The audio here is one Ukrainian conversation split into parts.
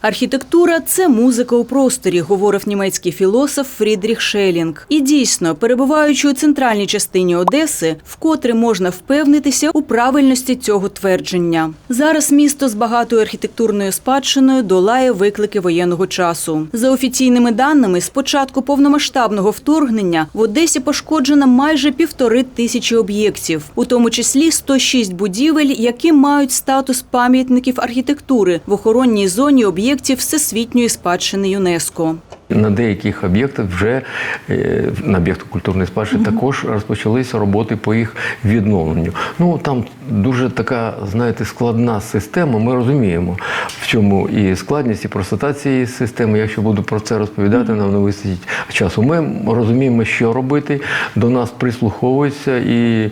Архітектура це музика у просторі, говорив німецький філософ Фрідріх Шелінг. І дійсно, перебуваючи у центральній частині Одеси, вкотре можна впевнитися у правильності цього твердження. Зараз місто з багатою архітектурною спадщиною долає виклики воєнного часу. За офіційними даними, з початку повномасштабного вторгнення в Одесі пошкоджено майже півтори тисячі об'єктів, у тому числі 106 будівель, які мають статус пам'ятників архітектури в охоронній зоні об'єктів всесвітньої спадщини ЮНЕСКО. На деяких об'єктах вже е, на об'єктах культурної спадщини також розпочалися роботи по їх відновленню. Ну там дуже така, знаєте, складна система. Ми розуміємо, в чому і складність, і простота цієї системи. Якщо буду про це розповідати, нам не вистачить часу. Ми розуміємо, що робити. До нас прислуховуються, і е,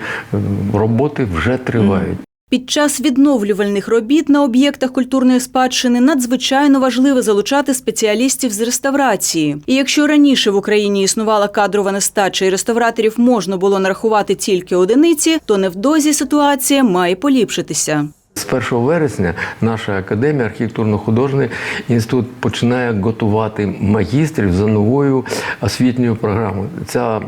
роботи вже тривають. Під час відновлювальних робіт на об'єктах культурної спадщини надзвичайно важливо залучати спеціалістів з реставрації. І якщо раніше в Україні існувала кадрова нестача і реставраторів можна було нарахувати тільки одиниці, то невдовзі ситуація має поліпшитися. З 1 вересня наша академія архітектурно-художній інститут починає готувати магістрів за новою освітньою програмою. Ця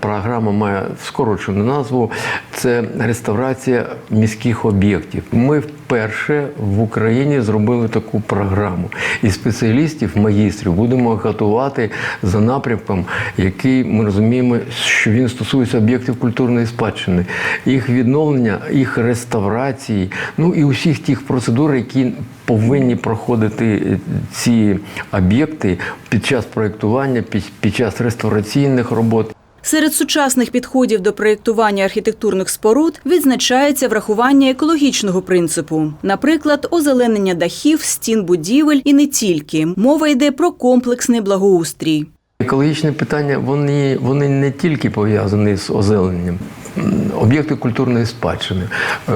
програма має скорочену назву це реставрація міських об'єктів. Ми вперше в Україні зробили таку програму. І спеціалістів, магістрів будемо готувати за напрямком, який ми розуміємо, що він стосується об'єктів культурної спадщини, їх відновлення, їх реставрації, ну і усіх тих процедур, які повинні проходити ці об'єкти під час проєктування, під, час реставраційних робот. Серед сучасних підходів до проєктування архітектурних споруд відзначається врахування екологічного принципу, наприклад, озеленення дахів, стін будівель і не тільки. Мова йде про комплексний благоустрій. Екологічні питання вони, вони не тільки пов'язані з озелененням. Об'єкти культурної спадщини. Е,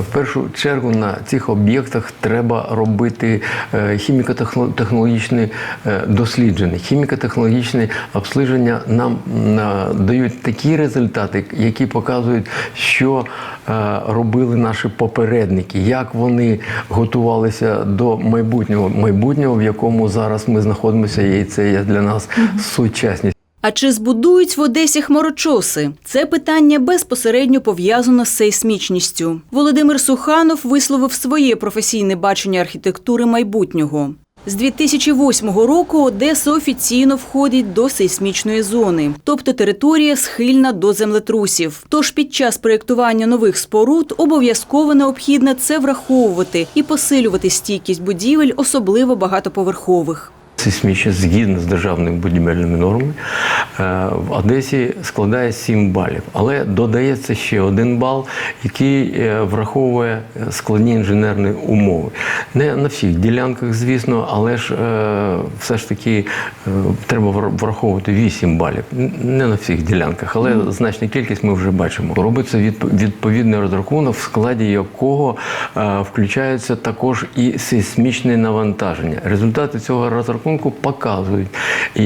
В першу чергу на цих об'єктах треба робити е, хіміко-технологічні е, дослідження. Хіміко-технологічні обслідження нам дають такі результати, які показують, що е, робили наші попередники, як вони готувалися до майбутнього, майбутнього, в якому зараз ми знаходимося, і це є для нас сучасність. А чи збудують в Одесі хмарочоси? Це питання безпосередньо пов'язано з сейсмічністю. Володимир Суханов висловив своє професійне бачення архітектури майбутнього. З 2008 року Одеса офіційно входить до сейсмічної зони, тобто територія схильна до землетрусів. Тож під час проєктування нових споруд обов'язково необхідно це враховувати і посилювати стійкість будівель, особливо багатоповерхових. Сейсмічність згідно з державними будівельними нормами е, в Одесі складає 7 балів, але додається ще один бал, який е, враховує складні інженерні умови. Не на всіх ділянках, звісно, але ж е, все ж таки треба враховувати 8 балів. Не на всіх ділянках, але значна кількість ми вже бачимо. Робиться відповідний розрахунок, в складі якого включаються також і сейсмічне навантаження. Результати цього розрахунку показують,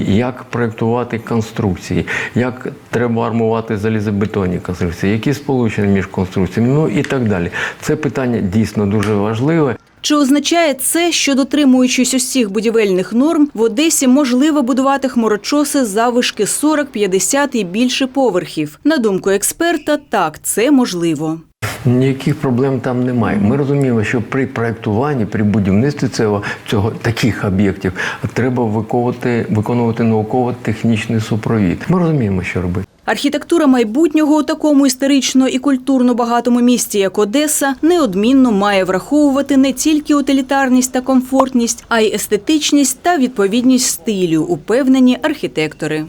як проєктувати конструкції, як треба армувати залізобетонні конструкції, які сполучення між конструкціями, ну і так далі. Це питання дійсно дуже важливе. Чи означає це, що дотримуючись усіх будівельних норм, в Одесі можливо будувати хмарочоси завишки 40, 50 і більше поверхів? На думку експерта, так, це можливо. Ніяких проблем там немає. Ми розуміємо, що при проєктуванні, при будівництві цього, цього таких об'єктів треба виконувати, виконувати науково-технічний супровід. Ми розуміємо, що робити. Архітектура майбутнього у такому історично і культурно багатому місті, як Одеса, неодмінно має враховувати не тільки утилітарність та комфортність, а й естетичність та відповідність стилю, упевнені архітектори.